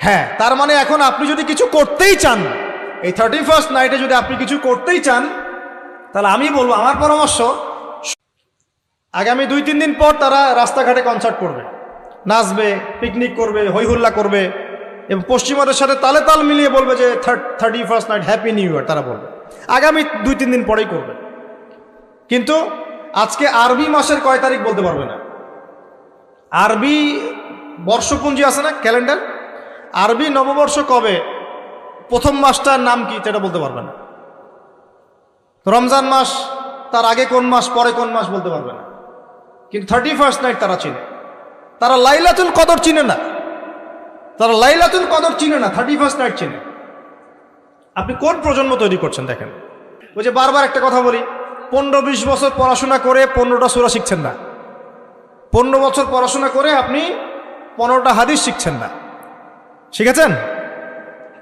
হ্যাঁ। তার মানে এখন আপনি যদি কিছু করতেই চান, এই থার্টি ফার্স্ট নাইটে যদি আপনি কিছু করতেই চান, তাহলে আমি বলব, আমার পরামর্শ, আগামী দুই তিন দিন পর তারা রাস্তাঘাটে কনসার্ট করবে। নাচবে পিকনিক করবে হইহুল্লা করবে এবং পশ্চিমাদের সাথে তালে তাল মিলিয়ে বলবে যে thirty first night happy new year তারা বলবে। আগামী দুই তিন দিন পরেই করবে। কিন্তু আজকে আরবি মাসের কয় তারিখ বলতে পারবে না। আরবি বর্ষপুঞ্জি আছে না, ক্যালেন্ডার? আরবি নববর্ষ কবে? প্রথম মাসটার নাম কি, সেটা বলতে পারবে না। রমজান মাস, তার আগে কোন মাস, পরে কোন মাস বলতে পারবে না। কিন্তু থার্টি ফার্স্ট নাইট তারা চিনে। তারা লাইলাতুল কদর চিনে না। তারা লাইলাতুল কদর চিনে না থার্টি ফার্স্ট নাইট চিনে। আপনি কোন প্রজন্ম তৈরি করছেন, দেখেন। ওই যে বারবার একটা কথা বলি পনেরো বিশ বছর পড়াশোনা করে পনেরোটা সুরা শিখছেন না। পনেরো বছর পড়াশোনা করে আপনি পনেরোটা হাদিস শিখছেন না। শিখেছেন?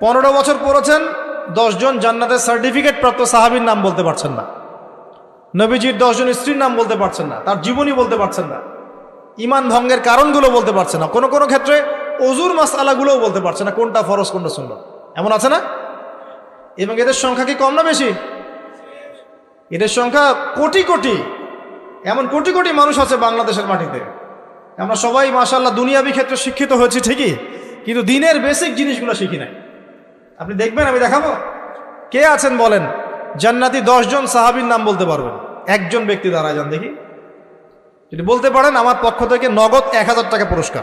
পনেরো বছর পড়েছেন, দশজন জান্নাতের সার্টিফিকেট প্রাপ্ত সাহাবীর নাম বলতে পারছেন না। নবীজির দশজন স্ত্রীর নাম বলতে পারছেন না, তার জীবনী বলতে পারছেন না। ইমান ভঙ্গের কারণগুলো বলতে পারছে না, কোনো কোনো ক্ষেত্রে অজুর মাস আলাগুলোও বলতে পারছে না, কোনটা ফরজ, কোনটা শূন্য এমন আছে না? এবং এদের সংখ্যা কি কম না বেশি? এদের সংখ্যা কোটি কোটি, এমন কোটি কোটি মানুষ আছে বাংলাদেশের মাটিতে। আমরা সবাই মাসাল্লাহ দুনিয়াবি ক্ষেত্রে শিক্ষিত হয়েছি ঠিকই কিন্তু দিনের বেসিক জিনিসগুলো শিখি নাই। আপনি দেখবেন, আমি দেখাবো। কে আছেন বলেন? জান্নাতি দশজন সাহাবীর নাম বলতে পারবেন। একজন ব্যক্তি দাঁড়ায় যান, দেখি। যদি বলতে পারেন, আমার পক্ষ থেকে নগদ এক হাজার টাকা পুরস্কার।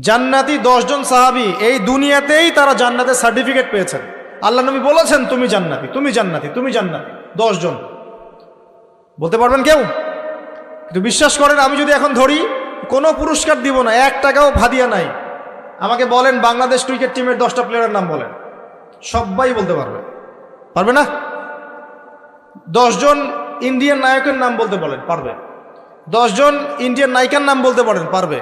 জান্নাতি দশজন সাহাবি এই দুনিয়াতেই তারা জান্নাতের সার্টিফিকেট পেয়েছেন। আল্লাহ নবী বলেছেন, তুমি জান্নাতি তুমি জান্নাতি তুমি জান্নাতি, দশজন। বলতে পারবেন কেউ? কিন্তু বিশ্বাস করেন, আমি যদি এখন ধরি কোনো পুরস্কার দিব না, এক টাকাও ভাদিয়া নাই। আমাকে বলেন, বাংলাদেশ ক্রিকেট টিমের দশটা প্লেয়ারের নাম বলেন। সবাই বলতে পারবে। পারবে না? দশজন ইন্ডিয়ান নায়কের নাম বলতে বলেন, পারবে। দশজন ইন্ডিয়ান নায়িকার নাম বলতে পারেন, পারবে।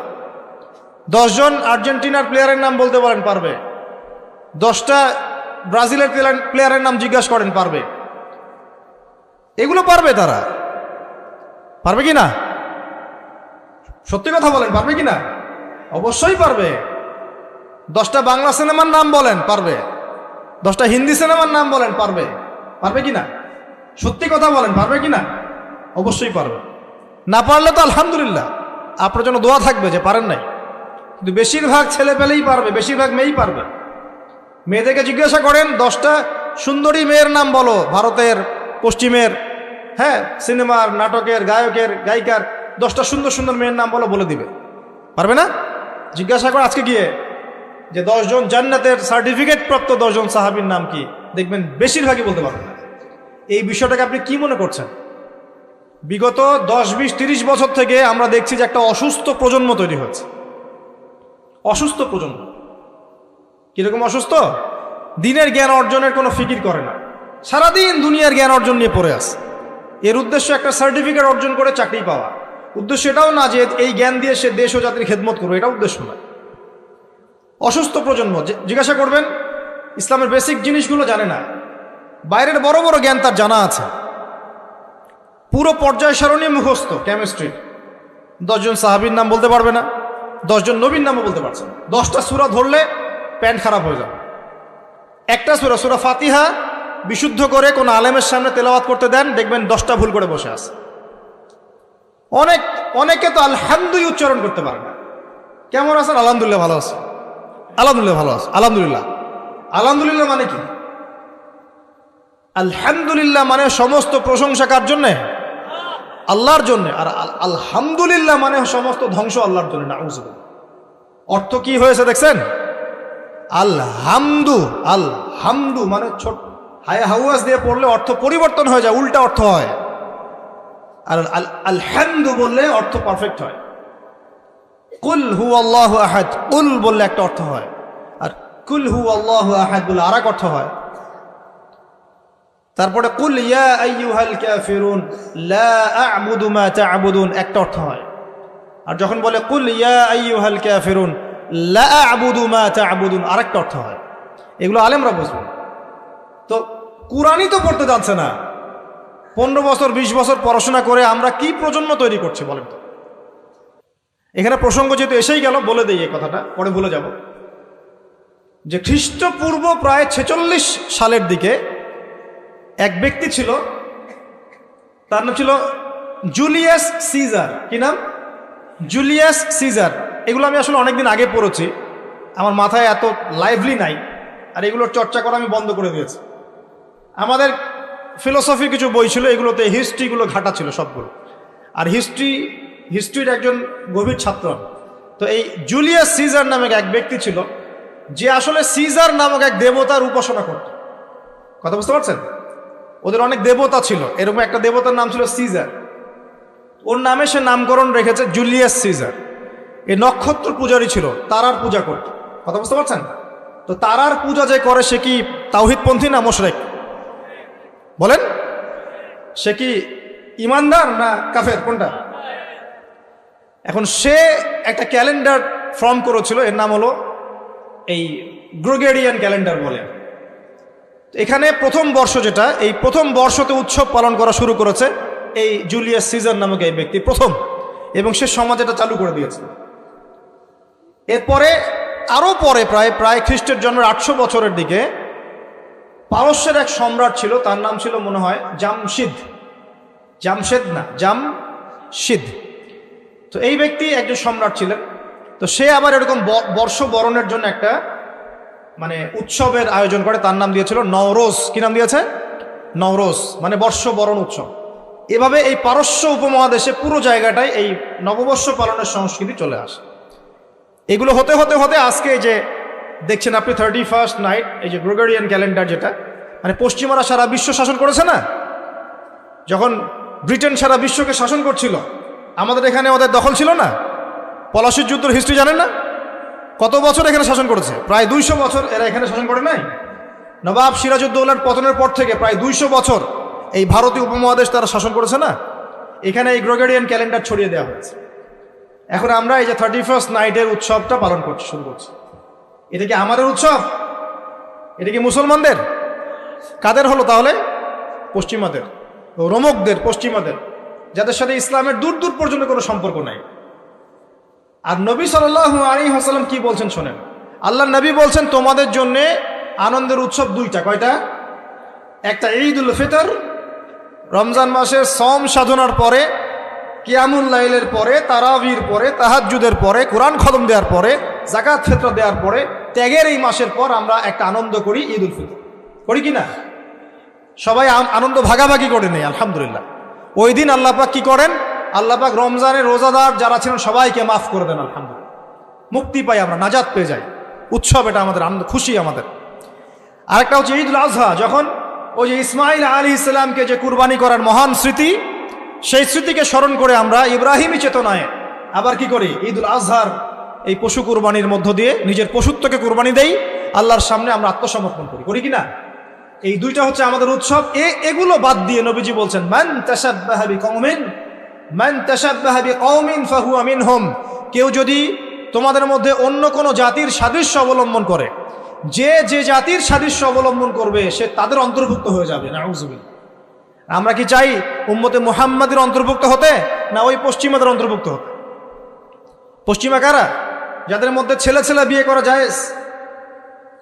দশজন আর্জেন্টিনার প্লেয়ারের নাম বলতে পারেন, পারবে। দশটা ব্রাজিলের প্লেয়ারের নাম জিজ্ঞাসা করেন, পারবে। এগুলো পারবে তারা। পারবে কি না? সত্যি কথা বলেন, পারবে কি না? অবশ্যই পারবে। দশটা বাংলা সিনেমার নাম বলেন, পারবে। দশটা হিন্দি সিনেমার নাম বলেন, পারবে। পারবে কি না? সত্যি কথা বলেন, পারবে কি না? অবশ্যই পারবে। না পারলে তো আলহামদুলিল্লাহ, আপনার জন্য দোয়া থাকবে যে পারেন নাই। কিন্তু বেশিরভাগ ছেলে পেলেই পারবে, বেশিরভাগ মেয়েই পারবে। মেয়েদেরকে জিজ্ঞাসা করেন, দশটা সুন্দরী মেয়ের নাম বলো, ভারতের, পশ্চিমের হ্যাঁ সিনেমার, নাটকের, গায়কের, গায়িকার। দশটা সুন্দর সুন্দর মেয়ের নাম বলো, বলে দিবে। পারবে না? জিজ্ঞাসা করো, আজকে গিয়ে যে দশজন জান্নাতের সার্টিফিকেট প্রাপ্ত দশজন সাহাবীর নাম কি? দেখবেন বেশিরভাগই বলতে পারবেন না। এই বিষয়টাকে আপনি কি মনে করছেন? বিগত দশ, বিশ, তিরিশ বছর থেকে আমরা দেখছি যে একটা অসুস্থ প্রজন্ম তৈরি হচ্ছে। অসুস্থ প্রজন্ম। কীরকম অসুস্থ? দিনের জ্ঞান অর্জনের কোনো ফিকির করে না। সারাদিন দুনিয়ার জ্ঞান অর্জন নিয়ে পড়ে আসে এর উদ্দেশ্য একটা সার্টিফিকেট অর্জন করে চাকরি পাওয়া। উদ্দেশ্য এটাও না যে এই জ্ঞান দিয়ে সে দেশ ও জাতির খেদমত করবে এটা উদ্দেশ্য না অসুস্থ প্রজন্ম জিজ্ঞাসা করবেন, ইসলামের বেসিক জিনিসগুলো জানে না। বাইরের বড় বড় জ্ঞান তার জানা আছে। পুরো পর্যায় সারণী মুখস্থ কেমিস্ট্রি দশজন সাহাবির নাম বলতে পারবে না, দশজন নবীর নামও বলতে পারছে না। দশটা সুরা ধরলে প্যান্ট খারাপ হয়ে যাবে। একটা সুরা সুরা ফাতিহা, বিশুদ্ধ করে কোনো আলেমের সামনে তেলাওয়াত করতে দেন, দেখবেন দশটা ভুল করে বসে আছে। অনেক, অনেকে তো আলহামদুই উচ্চারণ করতে পারে না। কেমন আছেন? আলহামদুলিল্লাহ ভালো আছে। আলহামদুলিল্লাহ ভালো আছে। আলহামদুলিল্লাহ। আলহামদুলিল্লাহ মানে কি? আলহামদুলিল্লাহ মানে সমস্ত প্রশংসা কার জন্যে? আল্লাহর জন্য। আর আল- আলহামদুলিল্লাহ মানে সমস্ত ধ্বংস আল্লাহর জন্য না অর্থ কি হয়েছে দেখছেন? আলহামদু আলহামদু মানে ছোট হায় হাউয়াস দিয়ে পড়লে অর্থ পরিবর্তন হয়ে যায়, উল্টা অর্থ হয়। আর আল আলহামদু বললে অর্থ পারফেক্ট হয়। কুল হু আল্লাহ আহাদ কুল বললে একটা অর্থ হয়। আর কুল হু আল্লাহ আহাদ বলে আর অর্থ হয়। তারপরে কুল ইয়া আইয়ুহাল কাফিরুন, লা আ'বুদু মা তা'বুদুন, একটা অর্থ হয়। আর যখন বলে কুল ইয়া আইয়ুহাল কাফিরুন, লা আ'বুদু মা তা'বুদুন, আরেকটা অর্থ হয়। এগুলো আলেমরা বুঝবেন তো কুরআনই তো পড়তে যাচ্ছে না। পনেরো বছর, বিশ বছর পড়াশোনা করে আমরা কি প্রজন্ম তৈরি করছি বলেন তো? এখানে প্রসঙ্গ যেহেতু এসেই গেল, বলে দিই এই কথাটা, পরে ভুলে যাব। যে খ্রিস্টপূর্ব প্রায় ছেচল্লিশ সালের দিকে এক ব্যক্তি ছিল, তার নাম ছিল জুলিয়াস সিজার। কি নাম? Julius Caesar. এগুলো আমি আসলে অনেকদিন আগে পড়েছি। আমার মাথায় এত লাইভলি নাই, আর এগুলোর চর্চা করা আমি বন্ধ করে দিয়েছি। আমাদের ফিলোসফির কিছু বই ছিল, এগুলোতে হিস্ট্রিগুলো ঘাটা ছিল সবগুলো। আর হিস্ট্রি হিস্ট্রির একজন গভীর ছাত্র। তো এই জুলিয়াস সিজার নামক এক ব্যক্তি ছিল, যে আসলে সিজার নামক এক দেবতার উপাসনা করত। কথা বুঝতে পারছেন? ওদের অনেক দেবতা ছিল, এরকম একটা দেবতার নাম ছিল সিজার ওর নামে সে নামকরণ রেখেছে জুলিয়াস সিজার এই নক্ষত্র পূজারই ছিল, তারার পূজা করত। কথা বুঝতে পারছেন? তো তারার পূজা যে করে সে কি তাওহিদপন্থী না মোশরেক? বলেন। সে কি ইমানদার না কাফের? কোনটা? এখন সে একটা ক্যালেন্ডার ফর্ম করেছিল, এর নাম হলো এই গ্রোগেরিয়ান ক্যালেন্ডার বলে। এখানে প্রথম বর্ষ যেটা, এই প্রথম বর্ষতে উৎসব পালন করা শুরু করেছে এই জুলিয়াস সিজার নামক এই ব্যক্তি, প্রথম। এবং সে সমাজ এটা চালু করে দিয়েছে। এরপরে, আরও পরে প্রায় প্রায় খ্রিস্টের জন্মের আটশো বছরের দিকে পারস্যের এক সম্রাট ছিল, তার নাম ছিল মনে হয় জামশিদ। জামশেদ না, জামশিদ। তো এই ব্যক্তি একজন সম্রাট ছিলেন। তো সে আবার এরকম ব- বর্ষ বরণের জন্য একটা মানে উৎসবের আয়োজন করে, তার নাম দিয়েছিল নওরোজ। কি নাম দিয়েছে? নওরোজ মানে বর্ষ বরণ উৎসব। এভাবে এই পারস্য উপমহাদেশে পুরো জায়গাটায় এই নববর্ষ পালনের সংস্কৃতি চলে আসে। এগুলো হতে হতে হতে আজকে যে দেখছেন আপনি থার্টি ফার্স্ট নাইট এই যে গ্রোগেরিয়ান ক্যালেন্ডার যেটা মানে পশ্চিমারা সারা বিশ্ব শাসন করেছে না? যখন ব্রিটেন সারা বিশ্বকে শাসন করছিল, আমাদের এখানে ওদের দখল ছিল না? পলাশির যুদ্ধের হিস্ট্রি জানেন না? কত বছর এখানে শাসন করেছে? প্রায় দুইশো বছর এরা এখানে শাসন করে নাই? নবাব সিরাজউদ্দৌলার পতনের পর থেকে প্রায় দুইশো বছর এই ভারতীয় উপমহাদেশ তারা শাসন করেছে না? এখানে এই গ্রোগেরিয়ান ক্যালেন্ডার ছড়িয়ে দেওয়া হয়েছে। এখন আমরা এই যে থার্টি ফার্স্ট নাইটের উৎসবটা পালন করছি শুরু করছি। এটা কি আমাদের উৎসব? এটা কি মুসলমানদের? কাদের হলো তাহলে? পশ্চিমাদের। রোমকদের, পশ্চিমাদের। যাদের সাথে ইসলামের দূর দূর পর্যন্ত কোনো সম্পর্ক নাই। আর নবী সাল্লাহ আলী হাসালাম কি বলছেন শোনেন? আল্লাহ নবী বলছেন, তোমাদের জন্য আনন্দের উৎসব দুইটা। কয়টা? একটা ঈদ উল ফিতর, রমজান মাসের সম সাধনার পরে কিয়ামুল লাইলের পরে, তারাবির পরে তাহাজুদের পরে, কোরআন খতম দেওয়ার পরে জাকাত ফেতরা দেওয়ার পরে, ত্যাগের এই মাসের পর আমরা একটা আনন্দ করি ঈদ উল ফিতর। করি কি না? সবাই আনন্দ ভাগাভাগি করে নেই, আলহামদুলিল্লাহ। ওই দিন আল্লাপাক কি করেন? আল্লাপাক রমজানের রোজাদার যারা ছিলেন, সবাইকে মাফ করে দেন, আলহামদুলিল্লাহ। মুক্তি পাই আমরা, নাজাত পেয়ে যাই। উৎসব এটা আমাদের, আনন্দ, খুশি আমাদের। আরেকটা হচ্ছে ঈদুল আজহা, যখন ওই যে ইসমাইল আলী ইসলামকে যে কুরবানি করার মহান স্মৃতি সেই স্মৃতিকে স্মরণ করে আমরা ইব্রাহিমী চেতনায়। আবার কি করি? ঈদুল আজহার এই পশু কুরবানির মধ্য দিয়ে নিজের পশুত্বকে কুরবানি দেই, আল্লাহর সামনে আমরা আত্মসমর্পণ করি। করি কি না? এই দুইটা হচ্ছে আমাদের উৎসব। এ, এগুলো বাদ দিয়ে নবীজি বলছেন, মান তাসাব্বাহা বিকওমিন, মান তাসাব্বাহা ফাহু আমিন হোম কেউ যদি তোমাদের মধ্যে অন্য কোনো জাতির সাদৃশ্য অবলম্বন করে, যে যে জাতির সাদৃশ্য অবলম্বন করবে, সে তাদের অন্তর্ভুক্ত হয়ে যাবে। নাউজুবিল্লাহ। আমরা কি চাই উম্মতে মুহাম্মাদের অন্তর্ভুক্ত হতে, না ওই পশ্চিমাদের অন্তর্ভুক্ত হতে? পশ্চিমা কারা? যাদের মধ্যে ছেলে ছেলে বিয়ে করা যায়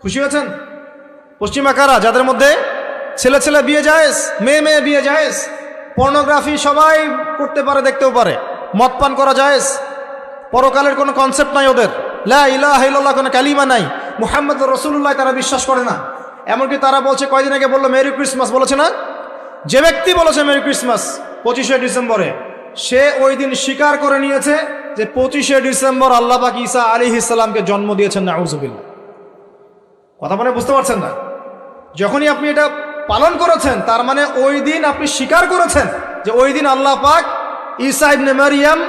খুশি হয়েছেন? পশ্চিমা কারা? যাদের মধ্যে ছেলে ছেলে বিয়ে যায়স মেয়ে মেয়ে বিয়ে যায়স পর্নোগ্রাফি সবাই করতে পারে, দেখতেও পারে। মদ পান করা যায়স পরকালের কোনো কনসেপ্ট নাই ওদের। লা কোনো কালিমা নাই। মুহাম্মদ রসুল্লাহ তারা বিশ্বাস করে না। এমনকি তারা বলছে, কয়দিন আগে বলল, মেরি ক্রিসমাস বলেছে না? যে ব্যক্তি বলেছে মেরি ক্রিসমাস পঁচিশে ডিসেম্বরে, সে ওই দিন স্বীকার করে নিয়েছে যে পঁচিশে ডিসেম্বর আল্লাহ পাক ঈসা আলী ইসলামকে জন্ম দিয়েছেন, নাউজুবিল্লাহ। কথা মানে বুঝতে পারছেন না? যখনই আপনি এটা পালন করেছেন, তার মানে ওই দিন আপনি স্বীকার করেছেন যে ওই দিন আল্লাহ পাক ঈসা ইবনে মারিয়াম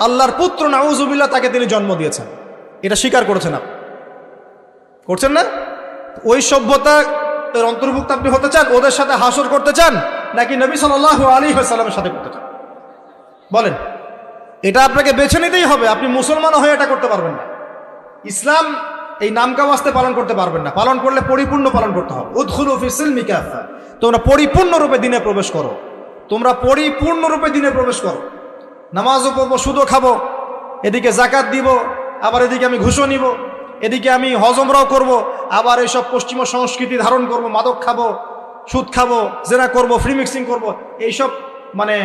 আল্লাহর পুত্র, নাউজুবিল্লাহ, তাকে তিনি জন্ম দিয়েছেন। এটা স্বীকার করেছেন আপনি। করছেন না? ওই সভ্যতা অন্তর্ভুক্ত আপনি হতে চান, ওদের সাথে হাসর করতে চান নাকি নবী সাল্লাহ আলী সাল্লামের সাথে করতে চান? বলেন, এটা আপনাকে বেছে নিতেই হবে, আপনি মুসলমান হয়ে এটা করতে পারবেন না। ইসলাম এই নামকা ওয়াস্তে পালন করতে পারবেন না। পালন করলে পরিপূর্ণ পালন করতে হবে। উদ্খুল ফিসিল মিকাফা তোমরা পরিপূর্ণরূপে দিনে প্রবেশ করো। তোমরা পরিপূর্ণরূপে দিনে প্রবেশ করো। নামাজও পড়ব, সুদও খাব, এদিকে জাকাত দিব, আবার এদিকে আমি ঘুষও নিব, এদিকে আমি হজমরাও করব, আবার এইসব পশ্চিমা সংস্কৃতি ধারণ করব, মাদক খাব সুদ খাব, জেনা করব ফ্রি মিক্সিং করব, এইসব মানে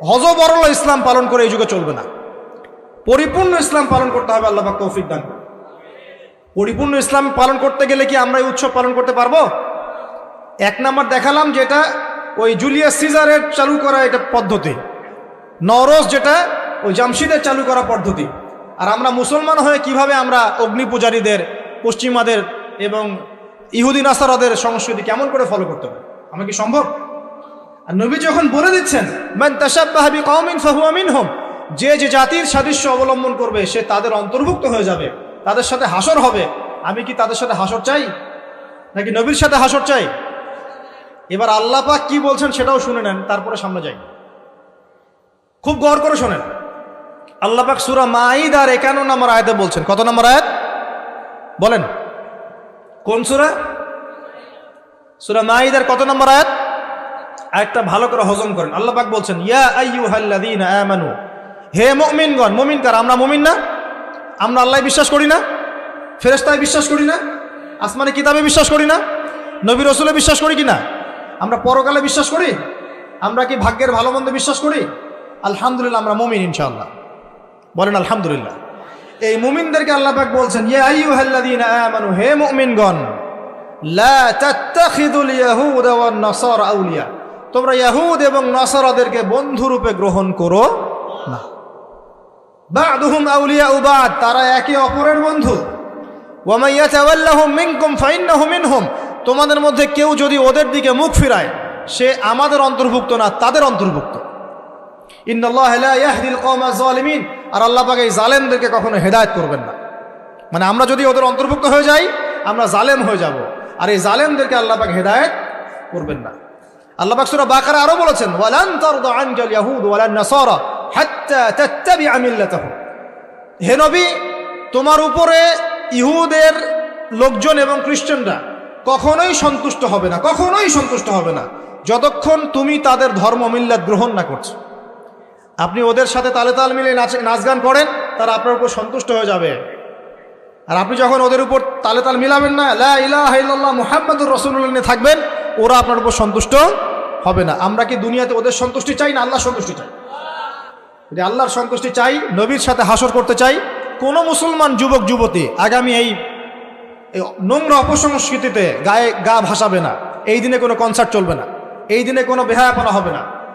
হজবরল ইসলাম পালন করে এই যুগে চলবে না। পরিপূর্ণ ইসলাম পালন করতে হবে, আল্লাহ তৌফিক দান পরিপূর্ণ ইসলাম পালন করতে গেলে কি আমরা এই উৎসব পালন করতে পারব? এক নাম্বার দেখালাম যেটা ওই জুলিয়াস সিজারের চালু করা এটা পদ্ধতি। নরস যেটা ওই জামশিদের চালু করা পদ্ধতি। আর আমরা মুসলমান হয়ে কীভাবে আমরা অগ্নি পূজারীদের পশ্চিমাদের এবং ইহুদি নাসারাদের সংস্কৃতি কেমন করে ফলো করতে হবে? আমার কি সম্ভব? আর নবী যখন বলে দিচ্ছেন, মান তাশাব্বাহা বিকওমিন ফাহুয়া মিনহুম যে যে জাতির সাদৃশ্য অবলম্বন করবে, সে তাদের অন্তর্ভুক্ত হয়ে যাবে, তাদের সাথে হাসর হবে। আমি কি তাদের সাথে হাসর চাই? নাকি নবীর সাথে হাসর চাই? এবার আল্লাহ পাক কি বলছেন সেটাও শুনে নেন, তারপরে সামনে যাই। খুব গৌর করে শোনেন। আল্লাহ পাক সুরা মাইদ আর একান্ন নম্বর আয়াতে বলছেন। কত নম্বর আয়াত? বলেন। কোন সুরা? সুরা মাইদার কত নম্বর আয়াত? আয়াতটা ভালো করে হজম করেন। আল্লাহ পাক বলছেন, ইয়া আইয়ুহাল্লাযীনা আমানু। হে মুমিনগণ, মুমিন কার? আমরা মুমিন না? আমরা আল্লাহ বিশ্বাস করি না? ফেরেশতায় বিশ্বাস করি না? আসমানি কিতাবে বিশ্বাস করি না? নবী রসুলে বিশ্বাস করি কি না? আমরা পরকালে বিশ্বাস করি? আমরা কি ভাগ্যের ভালো মন্দ বিশ্বাস করি? আলহামদুলিল্লাহ, আমরা মুমিন ইনশাআল্লাহ। বলেন আলহামদুলিল্লাহ। এই মুমিনদেরকে আল্লাহ পাক বলছেন, ইয়া আইয়ুহাল্লাযীনা আমানু, হে মুমিনগণ, লা তাত্তাখিদুল ইয়াহুদ ওয়ান নাসারা আউলিয়া। তোমরা ইয়াহুদ এবং নাসারাদেরকে বন্ধু রূপে গ্রহণ করো না। বা'দুহুম আউলিয়া বাদ, তারা একে অপরের বন্ধু। ওয়া মান ইয়াতাওয়াল্লাহুম মিনকুম ফাইন্নাহু মিনহুম, তোমাদের মধ্যে কেউ যদি ওদের দিকে মুখ ফিরায়, সে আমাদের অন্তর্ভুক্ত না, তাদের অন্তর্ভুক্ত। ইন্নাল্লাহ লা ইয়াহদিল কওমা যালিমিন আর আল্লাহ পাক এই জালেমদেরকে কখনো হেদায়েত করবেন না। মানে আমরা যদি ওদের অন্তর্ভুক্ত হয়ে যাই, আমরা জালেম হয়ে যাব। আর এই জালেমদেরকে আল্লাহ হেদায়েত করবেন না। আল্লাহ পাক সূরা বাকারা আরও বলেছেন, ওয়ালান তারদা আনকাল ইয়াহুদ ওয়ালান নাসারা হাত্তা তাত্তাবিআ মিল্লাতাহুম। হে তোমার উপরে ইহুদের লোকজন এবং খ্রিস্টানরা কখনোই সন্তুষ্ট হবে না, কখনোই সন্তুষ্ট হবে না। যতক্ষণ তুমি তাদের ধর্ম মিল্লাত গ্রহণ না করছ। আপনি ওদের সাথে তালে তাল মিলে নাচ নাচ গান করেন, তারা আপনার উপর সন্তুষ্ট হয়ে যাবে। আর আপনি যখন ওদের উপর তালে তাল মিলাবেন না, লা মুহাম্মাদুর রাসূলুল্লাহ নিয়ে থাকবেন, ওরা আপনার উপর সন্তুষ্ট হবে না। আমরা কি দুনিয়াতে ওদের সন্তুষ্টি চাই না আল্লাহর সন্তুষ্টি চাই? যদি আল্লাহর সন্তুষ্টি চাই, নবীর সাথে হাসর করতে চাই, কোনো মুসলমান যুবক, যুবতী আগামী এই নোংরা অপসংস্কৃতিতে গায়ে গা ভাসাবে না। এই দিনে কোনো কনসার্ট চলবে না। এই দিনে কোনো বেহায়াপনা হবে না।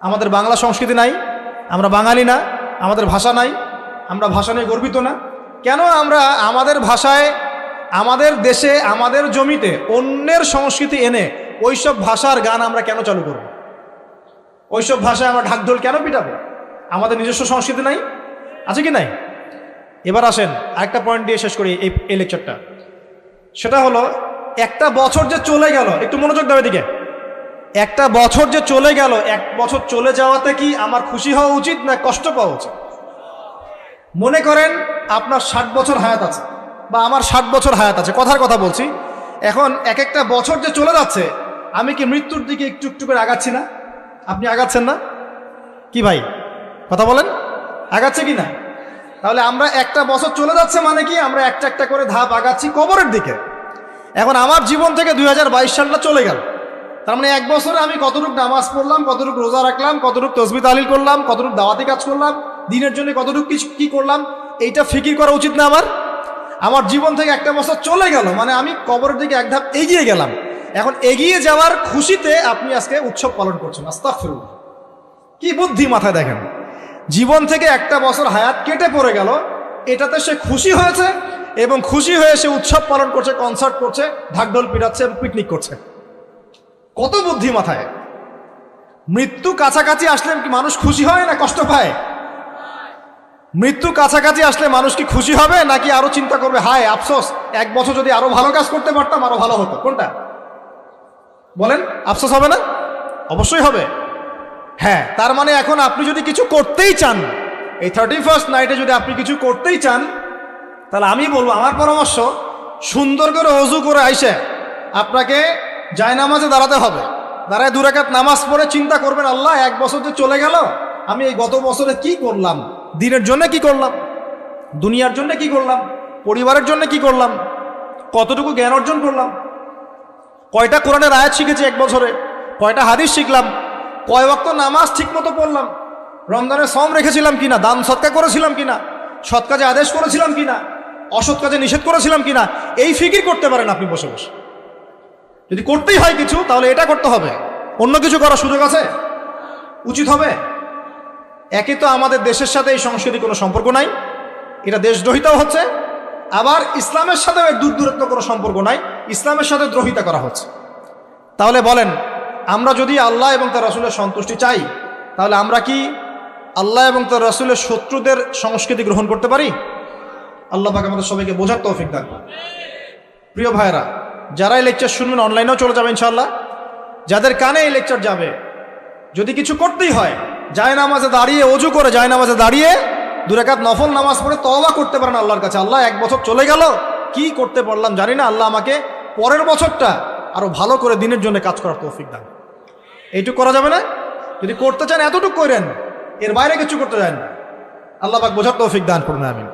আমাদের বাংলা সংস্কৃতি নাই, আমরা বাঙালি না, আমাদের ভাষা নাই, আমরা ভাষা নিয়ে গর্বিত না। কেন আমরা আমাদের ভাষায়, আমাদের দেশে, আমাদের জমিতে অন্যের সংস্কৃতি এনে ওইসব ভাষার গান আমরা কেন চালু করব? ওইসব ভাষায় আমরা ঢাকঢোল কেন পিটাবো? আমাদের নিজস্ব সংস্কৃতি নাই? আছে কি নাই? এবার আসেন আরেকটা পয়েন্ট দিয়ে শেষ করি এই লেকচারটা সেটা হলো, একটা বছর যে চলে গেল, একটু মনোযোগ দেবে দিকে একটা বছর যে চলে গেল, এক বছর চলে যাওয়াতে কি আমার খুশি হওয়া উচিত না কষ্ট পাওয়া উচিত? মনে করেন আপনার ষাট বছর হায়াত আছে, বা আমার ষাট বছর হায়াত আছে, কথার কথা বলছি। এখন এক একটা বছর যে চলে যাচ্ছে, আমি কি মৃত্যুর দিকে একটু একটু করে আগাচ্ছি না? আপনি আগাচ্ছেন না? কি ভাই? কথা বলেন। আগাচ্ছে কি না? তাহলে আমরা একটা বছর চলে যাচ্ছে মানে কি, আমরা একটা একটা করে ধাপ আগাচ্ছি কবরের দিকে। এখন আমার জীবন থেকে দু হাজার বাইশ সালটা চলে গেল। তার মানে এক বছরে আমি কতটুকু নামাজ পড়লাম, কতটুক রোজা রাখলাম, কতটুকু তসবি তালিল করলাম, কতটুক দাওয়াতি কাজ করলাম, দিনের জন্য কতটুকু কি করলাম, এইটা ফিকির করা উচিত না আমার। আমার জীবন থেকে একটা বছর চলে গেল মানে আমি কবরের দিকে এক ধাপ এগিয়ে গেলাম। এখন এগিয়ে যাওয়ার খুশিতে আপনি আজকে উৎসব পালন করছেন, আস্তাগফিরুল্লাহ। কি বুদ্ধি মাথায় দেখেন। জীবন থেকে একটা বছর হায়াত কেটে পড়ে গেল, এটাতে সে খুশি হয়েছে এবং খুশি হয়ে সে উৎসব পালন করছে কনসার্ট করছে, ঢাকঢোল পিটাচ্ছে এবং পিকনিক করছে। কত বুদ্ধি মাথায়? মৃত্যু কাছাকাছি আসলে কি মানুষ খুশি হয় না কষ্ট পায়? মৃত্যু কাছাকাছি আসলে মানুষ কি খুশি হবে নাকি আরও চিন্তা করবে, হায়, আফসোস, এক বছর যদি আরও ভালো কাজ করতে পারতাম, আরও ভালো হতো। কোনটা? বলেন, আফসোস হবে না? অবশ্যই হবে। হ্যাঁ তার মানে এখন আপনি যদি কিছু করতেই চান, এই থার্টি ফার্স্ট নাইটে যদি আপনি কিছু করতেই চান, তাহলে আমি বলব, আমার পরামর্শ, সুন্দর করে অজু করে আইসে, আপনাকে জায়নামাজে দাঁড়াতে হবে। দাঁড়ায় দুরাকাত নামাজ পড়ে চিন্তা করবেন, আল্লাহ, এক বছর যে চলে গেল, আমি এই গত বছরে কি করলাম? দিনের জন্য কি করলাম? দুনিয়ার জন্য কি করলাম? পরিবারের জন্য কি করলাম? কতটুকু জ্ঞান অর্জন করলাম? কয়টা কোরআনের আয়াত শিখেছি এক বছরে? কয়টা হাদিস শিখলাম? কয় ওয়াক্ত নামাজ ঠিকমতো পড়লাম? রমজানের সম রেখেছিলাম কিনা? দান সৎকা করেছিলাম কিনা? সৎ কাজে আদেশ করেছিলাম কিনা? অসৎ কাজে নিষেধ করেছিলাম কিনা? এই ফিকির করতে পারেন আপনি বসে বসে। যদি করতেই হয় কিছু, তাহলে এটা করতে হবে। অন্য কিছু করার সুযোগ আছে? উচিত হবে। একে তো আমাদের দেশের সাথে এই সংস্কৃতি কোনো সম্পর্ক নাই, এটা দেশদ্রোহিতাও হচ্ছে, আবার ইসলামের সাথে দূর দূরত্ব কোনো সম্পর্ক নাই, ইসলামের সাথে দ্রোহিতা করা হচ্ছে। তাহলে বলেন, আমরা যদি আল্লাহ এবং তার রসুলের সন্তুষ্টি চাই, তাহলে আমরা কি আল্লাহ এবং তার রসুলের শত্রুদের সংস্কৃতি গ্রহণ করতে পারি? আল্লাহ পাক আমাদের সবাইকে বোঝার তৌফিক দান প্রিয় ভাইরা যারা এই লেকচার শুনবেন অনলাইনেও চলে যাবে ইনশাল্লাহ যাদের কানে এই লেকচার যাবে, যদি কিছু করতেই হয়, যায় নামাজে দাঁড়িয়ে, অজু করে যায় নামাজে দাঁড়িয়ে দুরাকাত নফল নামাজ পড়ে তওবা করতে পারেন আল্লাহর কাছে। আল্লাহ এক বছর চলে গেল, কি করতে পারলাম জানি না, আল্লাহ আমাকে পরের বছরটা আরও ভালো করে দিনের জন্য কাজ করার তৌফিক দান। এইটুকু করা যাবে না? যদি করতে চান, এতটুকু করেন, এর বাইরে কিছু করতে চান, আল্লাহ পাক বোঝার তৌফিক দান করুন আমি